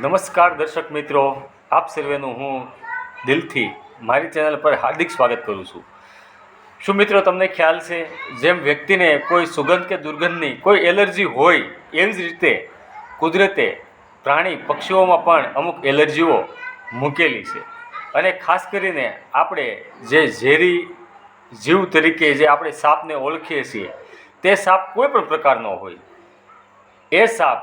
નમસ્કાર દર્શક મિત્રો, આપ સર્વેનું હું દિલથી મારી ચેનલ પર હાર્દિક સ્વાગત કરું છું. શું મિત્રો તમને ખ્યાલ છે, જેમ વ્યક્તિને કોઈ સુગંધ કે દુર્ગંધની કોઈ એલર્જી હોય એવી જ રીતે કુદરતે પ્રાણી પક્ષીઓમાં પણ અમુક એલર્જીઓ મૂકેલી છે. અને ખાસ કરીને આપણે જે ઝેરી જીવ તરીકે જે આપણે સાપને ઓળખીએ છીએ, તે સાપ કોઈ પણ પ્રકારનો હોય. એ સાપ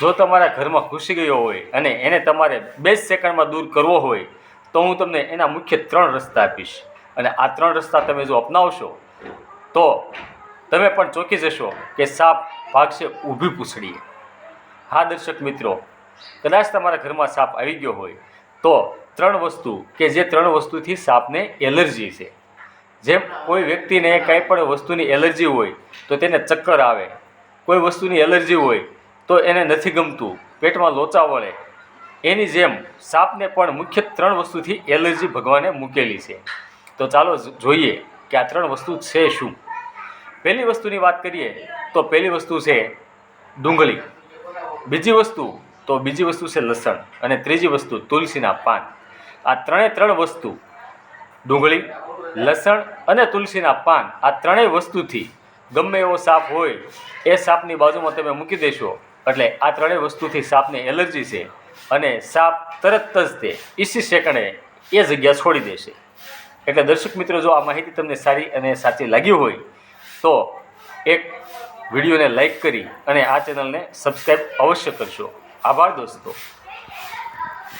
જો તમારા ઘરમાં ઘૂસી ગયો હોય અને એને તમારે બે સેકન્ડમાં દૂર કરવો હોય, તો હું તમને એના મુખ્ય ત્રણ રસ્તા આપીશ. અને આ ત્રણ રસ્તા તમે જો અપનાવશો, તો તમે પણ ચોંકી જશો કે સાપ ભાગશે ઊભી પૂછડીએ. હા, દર્શક મિત્રો, કદાચ તમારા ઘરમાં સાપ આવી ગયો હોય, તો ત્રણ વસ્તુ કે જે ત્રણ વસ્તુથી સાપને એલર્જી છે. જેમ કોઈ વ્યક્તિને કાંઈ પણ વસ્તુની એલર્જી હોય, તો તેને ચક્કર આવે. કોઈ વસ્તુની એલર્જી હોય તો એને નથી ગમતું. પેટમાં લોચા વળે. એની જેમ સાપને પણ મુખ્ય ત્રણ વસ્તુથી એલર્જી ભગવાને મૂકેલી છે. તો ચાલો જોઈએ કે આ ત્રણ વસ્તુ છે શું. પહેલી વસ્તુની વાત કરીએ તો પહેલી વસ્તુ છે ડુંગળી. બીજી વસ્તુ તો બીજી વસ્તુ છે લસણ અને ત્રીજી વસ્તુ તુલસીના પાન. આ ત્રણે ત્રણ વસ્તુ, ડુંગળી, લસણ અને તુલસીના પાન, આ ત્રણેય વસ્તુથી ગમે એવો સાપ હોય, એ સાપની બાજુમાં તમે મૂકી દેશો. એટલે આ ત્રણેય વસ્તુથી સાપને એલર્જી છે અને સાપ તરત જ તે ઈસી સેકન્ડે એ જગ્યા છોડી દેશે. એટલે દર્શક મિત્રો, જો આ માહિતી તમને સારી અને સાચી લાગી હોય, તો એક વિડીયોને લાઈક કરી અને આ ચેનલને સબસ્ક્રાઈબ અવશ્ય કરશો આભાર દોસ્તો.